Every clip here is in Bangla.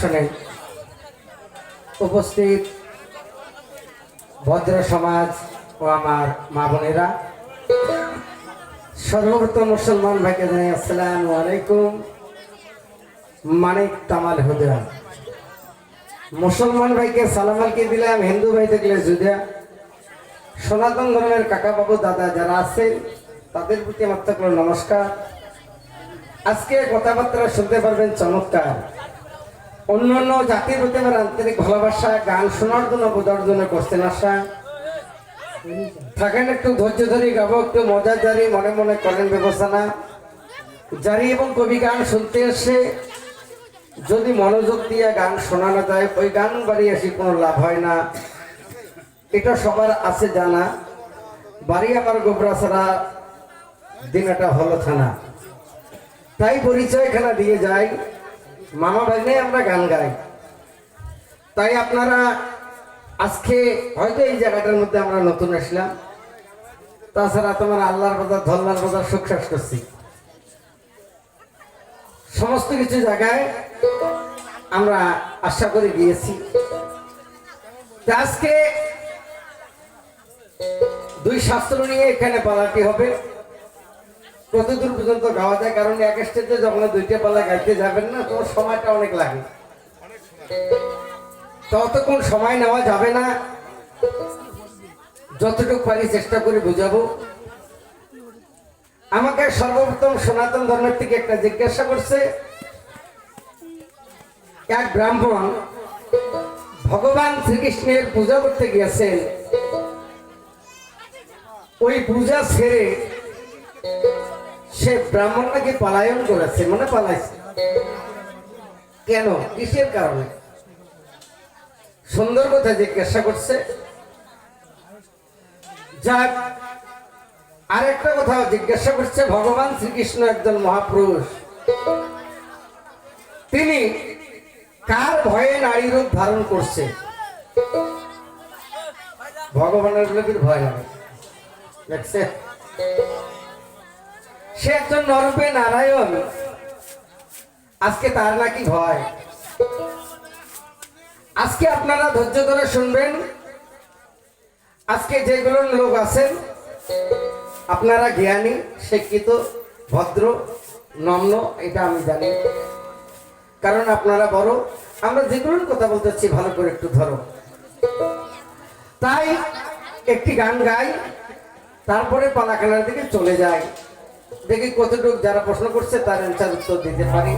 শোনেন উপস্থিত ভদ্র সমাজ ও আমার মা বোনেরা। সর্বপ্রথম মুসলমান ভাইকে জানাই আসসালামু আলাইকুম। মানিক তামাল হুদা। মুসলমান ভাইকে সালাম আলকি দিলাম হিন্দু ভাই থাকলে জুদা সনাতন ধর্মের কাকা বাবু, দাদা যারা আছেন, তাদের প্রতি আমার নমস্কার। আজকে কথাবার্তা শুনতে পারবেন চমৎকার। অন্য অন্য জাতির প্রতি আমার আন্তরিক ভালোবাসা, গান শোনার জন্য, বোঝার জন্য করছেন আশা। থাকেন একটু ধৈর্য ধরে, গাবো একটু মজা জারি, মনে মনে করেন ব্যবস্থা না জারি এবং কবি গান শুনতে এসে যদি মনোযোগ দিয়ে গান শোনানো যায়, ওই গান বাড়ি আসি, কোনো লাভ হয় না। এটা সবার আছে জানা। বাড়ি আমার গোবরা ছাড়া দিন দিনাটা হলো থানা। তাই পরিচয় খেলা দিয়ে যাই। মামা ভাগ্নে আমরা গান গাই। তাই আপনারা আজকে হয়তো এই জায়গাটার মধ্যে আমরা নতুন আসলাম। তাছাড়া তোমার আল্লাহর বাজার ধল্লার বাজার সুখশ্বাস করছি। সমস্ত কিছু জায়গায় আমরা আশা করে গিয়েছি। আজকে দুই শাস্ত্র নিয়ে এখানে পালাটি হবে। কতদূর পর্যন্ত গাওয়া যায়, কারণ এক স্টেজে যখন দুইটা পালা গাইতে যাবেন না তোমার সময়টা অনেক লাগে। ততক্ষণ সময় নেওয়া যাবে না। যতটুকু পারি চেষ্টা করে বুঝাবো। আমাকে সর্বপ্রথম সনাতন ধর্মের থেকে একটা জিজ্ঞাসা করছে, এক ব্রাহ্মণ ভগবান শ্রীকৃষ্ণের পূজা করতে গিয়েছেন। ওই পূজা ছেড়ে সে ব্রাহ্মণ নাকি পলায়ন করেছে মানে পালাইছে। কেন? কিসের কারণে? সুন্দর কথা জিজ্ঞাসা করছে। যাক, আরেকটা কথা জিজ্ঞাসা করছে ভগবান শ্রীকৃষ্ণ একজন মহাপুরুষ। তিনি কার ভয়ে নারী রূপ ধারণ করছে? ভগবানের লোকের ভয় লাগে। দেখছে? সে একজন নরূপে নারায়ণ। আজকে তার নাকি ভয়। আজকে আপনারা ধৈর্য ধরে শুনবেন। আজকে যেগুলো লোক আছেন, আপনারা জ্ঞানী, শিক্ষিত, ভদ্র, নম্ন, এটা আমি জানি। কারণ আপনারা বড়, আমরা যেগুলোর কথা বলতেছি ভালো করে একটু ধরো। তাই একটি গান গাই, তারপরে পালাখানার দিকে চলে যায় দেখি কতটুকু যারা প্রশ্ন করছে তার অ্যান্সার উত্তর দিতে পারি।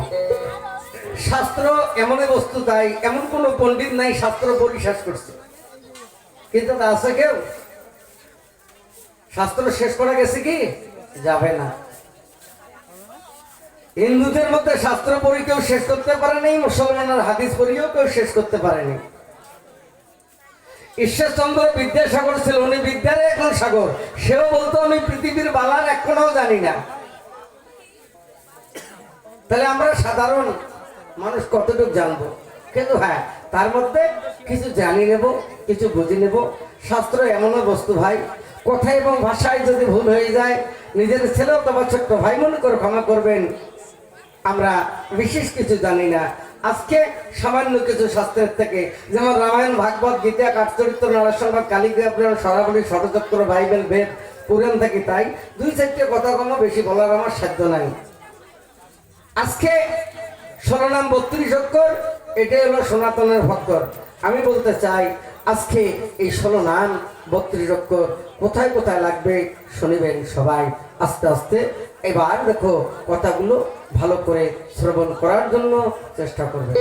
শাস্ত্র এমনই বস্তু, তাই এমন কোন পণ্ডিত নাই, শাস্ত্র পরিশ্বাস করছে। কিন্তু তা আছে কেউ? শাস্ত্র শেষ করা গেছে কি? যাবে না। হিন্দুদের মধ্যে শাস্ত্র পড়ি কেউ শেষ করতে পারেনি, মুসলমানের হাদিস পড়িও কেউ শেষ করতে পারেনি। ঈশ্বরচন্দ্র বিদ্যাসাগর ছিল, উনি বিদ্যার এখন সাগর। সেও বলতো, আমি পৃথিবীর বালার এখনও জানি না। তাহলে আমরা সাধারণ মানুষ কতটুকু জানব? কিন্তু হ্যাঁ তার মধ্যে কিছু জানি নেব, কিছু বুঝে নেব। শাস্ত্র এমনও বস্তু ভাই, কথা এবং ভাষায় যদি ভুল হয়ে যায়, নিজের ছেলে অথবা ছোট্ট ভাই মনে করে ক্ষমা করবেন। আমরা বিশেষ কিছু জানি না। আজকে সামান্য কিছু শাস্ত্রের থেকে, যেমন রামায়ণ, ভাগবত, গীতা কাঠচরিত্র নারাসংবাদ কালিকা প্রেম সরাবলী ষড়চক্র বাইবেল, বেদ, পুরাণ থেকে তাই দুই চারটে কথা কম বেশি বলার আমার সাধ্য নাই। আজকে ষোলনাম বত্রিশ অক্ষর, এটাই হলো সনাতনের ভক্তর। আমি বলতে চাই, আজকে এই ষোলো নাম বত্রিশ অক্ষর কোথায় কোথায় লাগবে, শুনিবেন সবাই। আস্তে আস্তে এবার দেখো কথাগুলো ভালো করে শ্রবণ করার জন্য চেষ্টা করবে।